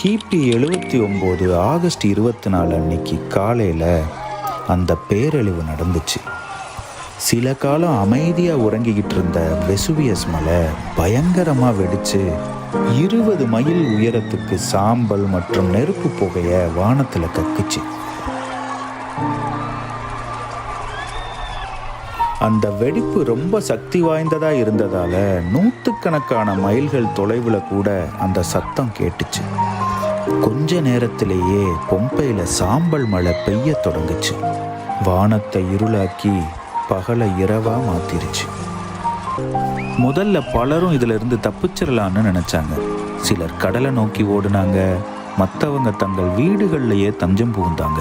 கிபி எழுபத்தி ஒம்பது ஆகஸ்ட் இருபத்தி நாலு அன்னைக்கு காலையில் அந்த பேரழிவு நடந்துச்சு. சில காலம் அமைதியாக உறங்கிக்கிட்டு இருந்த வெசுவியஸ் மலை பயங்கரமாக வெடிச்சு இருபது மைல் உயரத்துக்கு சாம்பல் மற்றும் நெருப்பு புகையை வானத்தில் கக்குச்சு. அந்த வெடிப்பு ரொம்ப சக்தி வாய்ந்ததா இருந்ததால நூற்றுக்கணக்கான மைல்கள் தொலைவில் கூட அந்த சத்தம் கேட்டுச்சு. கொஞ்ச நேரத்திலேயே பொம்பையில் சாம்பல் மழை பெய்ய தொடங்குச்சு. வானத்தை இருளாக்கி பகலை இரவா மாத்திருச்சு. முதல்ல பலரும் இதுல இருந்து தப்பிச்சிடலான்னு நினைச்சாங்க. சிலர் கடலை நோக்கி ஓடுனாங்க. மற்றவங்க தங்கள் வீடுகள்லையே தஞ்சம் புகுந்தாங்க.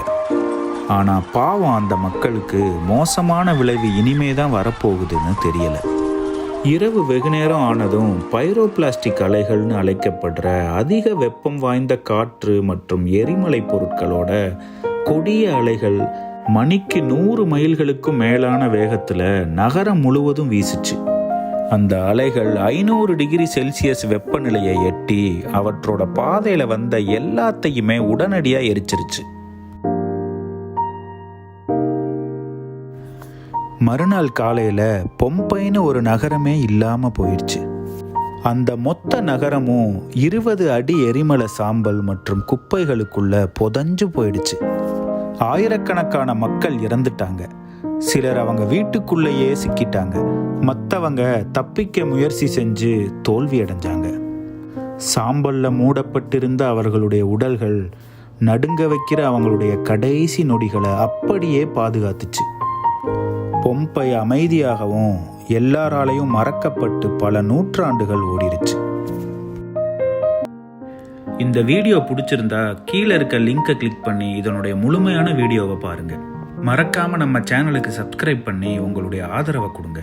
ஆனா பாவம் அந்த மக்களுக்கு மோசமான விளைவு இனிமே தான் வரப்போகுதுன்னு தெரியலை. இரவு வெகு நேரம் ஆனதும் பைரோபிளாஸ்டிக் அலைகள்னு அழைக்கப்படுற அதிக வெப்பம் வாய்ந்த காற்று மற்றும் எரிமலை பொருட்களோட கொடிய அலைகள் மணிக்கு நூறு மைல்களுக்கும் மேலான வேகத்தில் நகரம் முழுவதும் வீசுச்சு. அந்த அலைகள் ஐநூறு டிகிரி செல்சியஸ் வெப்பநிலையை எட்டி அவற்றோட பாதையில் வந்த எல்லாத்தையுமே உடனடியாக எரிச்சிருச்சு. மறுநாள் காலையில் பொம்பைன்னு ஒரு நகரமே இல்லாமல் போயிடுச்சு அந்த மொத்த நகரமும் இருபது அடி எரிமலை சாம்பல் மற்றும் குப்பைகளுக்குள்ள புதஞ்சு போயிடுச்சு. ஆயிரக்கணக்கான மக்கள் இறந்துட்டாங்க. சிலர் அவங்க வீட்டுக்குள்ளேயே சிக்கிட்டாங்க. மற்றவங்க தப்பிக்க முயற்சி செஞ்சு தோல்வி அடைஞ்சாங்க. சாம்பல்ல மூடப்பட்டிருந்த அவர்களுடைய உடல்கள் நடுங்க வைக்கிற அவங்களுடைய கடைசி நொடிகளை அப்படியே பாதுகாத்துச்சு. பொம்பை அமைதியாகவும் எல்லாராலையும் மறக்கப்பட்டு பல நூற்றாண்டுகள் ஓடிடுச்சு இந்த வீடியோ பிடிச்சிருந்தா கீழே இருக்க லிங்கை கிளிக் பண்ணி இதனுடைய முழுமையான வீடியோவை பாருங்கள் மறக்காமல் நம்ம சேனலுக்கு சப்ஸ்கிரைப் பண்ணி உங்களுடைய ஆதரவை கொடுங்க.